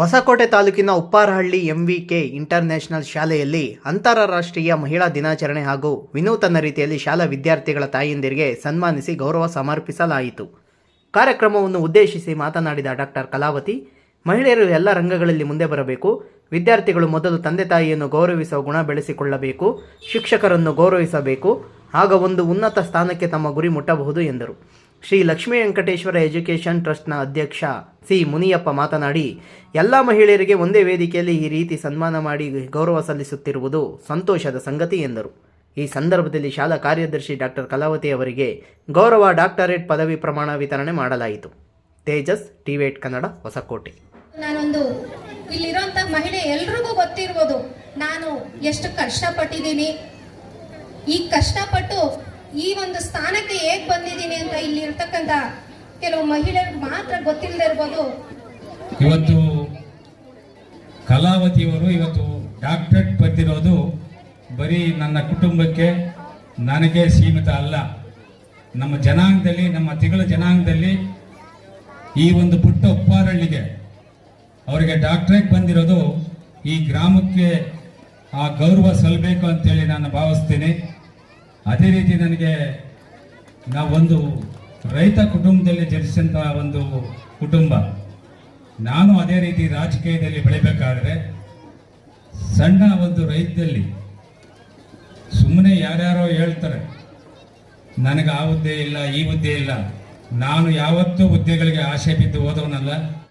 ಹೊಸಕೋಟೆ ತಾಲೂಕಿನ Upparahalli MVK international ಶಾಲೆಯಲ್ಲಿ ಅಂತಾರಾಷ್ಟ್ರೀಯ ಮಹಿಳಾ ದಿನಾಚರಣೆ ಹಾಗೂ ವಿನೂತನ ರೀತಿಯಲ್ಲಿ ಶಾಲಾ ವಿದ್ಯಾರ್ಥಿಗಳ ತಾಯಂದಿರಿಗೆ ಸನ್ಮಾನಿಸಿ ಗೌರವ ಸಮರ್ಪಿಸಲಾಯಿತು. ಕಾರ್ಯಕ್ರಮವನ್ನು ಉದ್ದೇಶಿಸಿ ಮಾತನಾಡಿದ ಡಾಕ್ಟರ್ ಕಲಾವತಿ, ಮಹಿಳೆಯರು ಎಲ್ಲ ರಂಗಗಳಲ್ಲಿ ಮುಂದೆ ಬರಬೇಕು, ವಿದ್ಯಾರ್ಥಿಗಳು ಮೊದಲು ತಂದೆ ತಾಯಿಯನ್ನು ಗೌರವಿಸುವ ಗುಣ ಬೆಳೆಸಿಕೊಳ್ಳಬೇಕು, ಶಿಕ್ಷಕರನ್ನು ಗೌರವಿಸಬೇಕು, ಆಗ ಒಂದು ಉನ್ನತ ಸ್ಥಾನಕ್ಕೆ ತಮ್ಮ ಗುರಿ ಮುಟ್ಟಬಹುದು ಎಂದರು. ಶ್ರೀ ಲಕ್ಷ್ಮೀ ವೆಂಕಟೇಶ್ವರ ಎಜುಕೇಷನ್ ಟ್ರಸ್ಟ್ನ ಅಧ್ಯಕ್ಷ ಸಿ ಮುನಿಯಪ್ಪ ಮಾತನಾಡಿ, ಎಲ್ಲ ಮಹಿಳೆಯರಿಗೆ ಒಂದೇ ವೇದಿಕೆಯಲ್ಲಿ ಈ ರೀತಿ ಸನ್ಮಾನ ಮಾಡಿ ಗೌರವ ಸಲ್ಲಿಸುತ್ತಿರುವುದು ಸಂತೋಷದ ಸಂಗತಿ ಎಂದರು. ಈ ಸಂದರ್ಭದಲ್ಲಿ ಶಾಲಾ ಕಾರ್ಯದರ್ಶಿ ಡಾಕ್ಟರ್ ಕಲಾವತಿ ಅವರಿಗೆ ಗೌರವ ಡಾಕ್ಟರೇಟ್ ಪದವಿ ಪ್ರಮಾಣ ವಿತರಣೆ ಮಾಡಲಾಯಿತು. ತೇಜಸ್, ಟಿವೇಟ್ ಕನ್ನಡ, ಹೊಸಕೋಟೆ. ನಾನೊಂದು ಇಲ್ಲಿರುವಂತ ಮಹಿಳೆ ಎಲ್ರಿಗೂ ಗೊತ್ತಿರ್ಬೋದು ನಾನು ಎಷ್ಟು ಕಷ್ಟಪಟ್ಟಿದ್ದೀನಿ. ಈ ಕಷ್ಟಪಟ್ಟು ಈ ಒಂದು ಸ್ಥಾನಕ್ಕೆ ಬಂದಿದ್ದೀನಿ ಅಂತ ಇಲ್ಲಿ ಇರ್ತಕ್ಕಂಥ ಕೆಲವು ಮಹಿಳೆಯರಿಗೆ ಮಾತ್ರ ಗೊತ್ತಿಲ್ಲದೆ ಇರ್ಬೋದು. ಇವತ್ತು ಕಲಾವತಿಯವರು ಇವತ್ತು ಡಾಕ್ಟರೇಟ್ ಬಂದಿರೋದು ಬರೀ ನನ್ನ ಕುಟುಂಬಕ್ಕೆ ನನಗೆ ಸೀಮಿತ ಅಲ್ಲ. ನಮ್ಮ ಜನಾಂಗದಲ್ಲಿ, ನಮ್ಮ ತಿಂಗಳ ಜನಾಂಗದಲ್ಲಿ ಈ ಒಂದು ಪುಟ್ಟ ಉಪ್ಪಾರಳ್ಳಿಗೆ ಅವರಿಗೆ ಡಾಕ್ಟ್ರೇಟ್ ಬಂದಿರೋದು ಈ ಗ್ರಾಮಕ್ಕೆ ಆ ಗೌರವ ಸಲ್ಲಬೇಕು ಅಂತೇಳಿ ನಾನು ಭಾವಿಸ್ತೀನಿ. ಅದೇ ರೀತಿ ನನಗೆ ನಾವೊಂದು ರೈತ ಕುಟುಂಬದಲ್ಲಿ ಜನಿಸಿದಂಥ ಒಂದು ಕುಟುಂಬ. ನಾನು ಅದೇ ರೀತಿ ರಾಜಕೀಯದಲ್ಲಿ ಬೆಳಿಬೇಕಾದ್ರೆ ಸಣ್ಣ ಒಂದು ರೈತದಲ್ಲಿ ಸುಮ್ಮನೆ ಯಾರ್ಯಾರೋ ಹೇಳ್ತಾರೆ, ನನಗೆ ಆ ಹುದ್ದೆ ಇಲ್ಲ, ಈ ಹುದ್ದೆ ಇಲ್ಲ. ನಾನು ಯಾವತ್ತೂ ಹುದ್ದೆಗಳಿಗೆ ಆಸೆ ಬಿದ್ದು ಹೋದವನಲ್ಲ.